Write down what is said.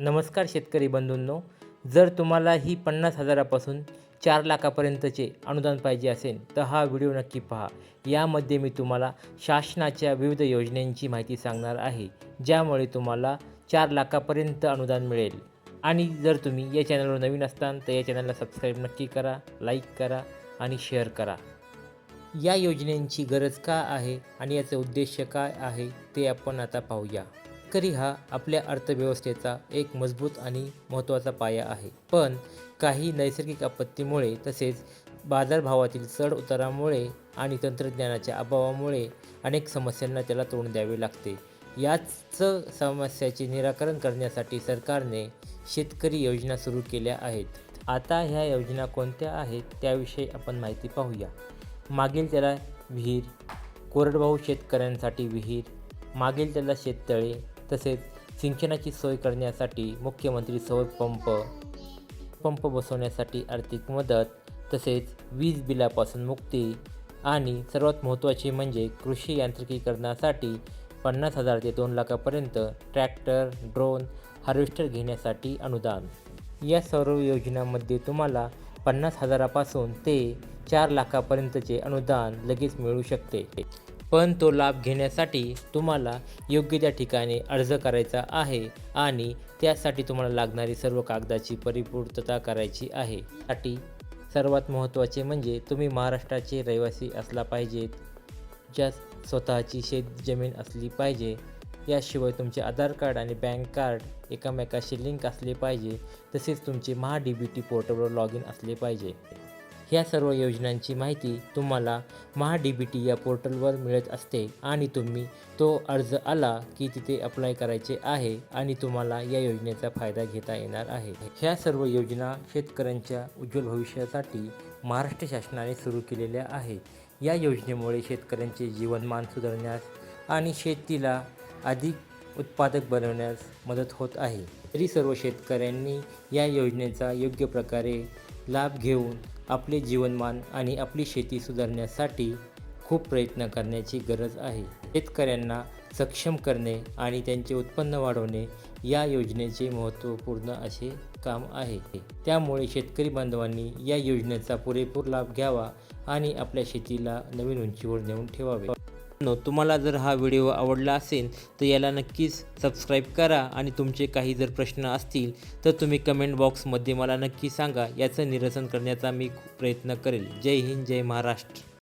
नमस्कार शेतकरी बंधूंनो जर तुम्हाला ही पन्नास हजारापासून चार लाखापर्यंतचे अनुदान पाहिजे असेल तर हा व्हिडिओ नक्की पहा. यामध्ये मी तुम्हाला शासनाच्या विविध योजनांची माहिती सांगणार आहे ज्यामुळे तुम्हाला चार लाखापर्यंत अनुदान मिळेल. आणि जर तुम्ही या चॅनलवर नवीन असताल तर या चॅनलला सबस्क्राईब नक्की करा लाईक करा आणि शेअर करा. या योजनेची गरज का आहे आणि याचं उद्देश काय आहे ते आपण आता पाहूया. शेतकरी हा आपल्या अर्थव्यवस्थेचा एक मजबूत आणि महत्त्वाचा पाया आहे. पण काही नैसर्गिक आपत्तीमुळे तसेच बाजारभावातील चढ उतारामुळे आणि तंत्रज्ञानाच्या अभावामुळे अनेक समस्यांना त्याला तोंड द्यावे लागते. याच समस्याचे निराकरण करण्यासाठी सरकारने शेतकरी योजना सुरू केल्या आहेत. आता ह्या योजना कोणत्या आहेत त्याविषयी आपण माहिती पाहूया. मागील त्याला विहीर कोरडवाहू शेतकऱ्यांसाठी विहीर मागील त्याला शेततळे तसेच सिंचनाची सोय करण्यासाठी मुख्यमंत्री सौर पंप पंप बसवण्यासाठी आर्थिक मदत तसेच वीज बिलापासून मुक्ती आणि सर्वात महत्त्वाचे म्हणजे कृषी यांत्रिकीकरणासाठी पन्नास हजार ते दोन लाखापर्यंत ट्रॅक्टर ड्रोन हार्वेस्टर घेण्यासाठी अनुदान. या सर्व योजनांमध्ये तुम्हाला पन्नास हजारापासून ते चार लाखापर्यंतचे अनुदान लगेच मिळू शकते. पण तो लाभ घेण्यासाठी तुम्हाला योग्य त्या ठिकाणी अर्ज करायचा आहे आणि त्यासाठी तुम्हाला लागणारी सर्व कागदाची परिपूर्तता करायची आहे. साठी सर्वात महत्त्वाचे म्हणजे तुम्ही महाराष्ट्राचे रहिवासी असला पाहिजेत. ज्या स्वतःची शेतजमीन असली पाहिजे. याशिवाय तुमचे आधार कार्ड आणि बँक कार्ड एकामेकाशी लिंक असले पाहिजे. तसेच तुमचे महा डी बी टी पोर्टलवर लॉग इन असले पाहिजे. ह्या सर्व योजनांची माहिती तुम्हाला महा डी बी टी या पोर्टलवर मिळत असते आणि तुम्ही तो अर्ज आला की तिथे अप्लाय करायचे आहे आणि तुम्हाला या योजनेचा फायदा घेता येणार आहे. ह्या सर्व योजना शेतकऱ्यांच्या उज्ज्वल भविष्यासाठी महाराष्ट्र शासनाने सुरू केलेल्या आहेत. या योजनेमुळे शेतकऱ्यांचे जीवनमान सुधारण्यास आणि शेतीला अधिक उत्पादक बनवण्यास मदत होत आहे. तरी सर्व शेतकऱ्यांनी या योजनेचा योग्य प्रकारे लाभ घेऊन आपले जीवनमान आणि आपली शेती सुधारण्यासाठी खूप प्रयत्न करण्याची गरज आहे. शेतकऱ्यांना सक्षम करणे आणि त्यांचे उत्पन्न वाढवणे या योजनेचे महत्त्वपूर्ण असे काम आहे. त्यामुळे शेतकरी बांधवांनी या योजनेचा पुरेपूर लाभ घ्यावा आणि आपल्या शेतीला नवीन उंचीवर नेऊन ठेवावे. नो तुम्हाला जर हा व्हिडिओ आवडला असेल तर याला नक्कीच सबस्क्राईब करा आणि तुमचे काही जर प्रश्न असतील तर तुम्ही कमेंट बॉक्समध्ये मला नक्की सांगा. याचं निरसन करण्याचा मी प्रयत्न करेल. जय हिंद जय महाराष्ट्र.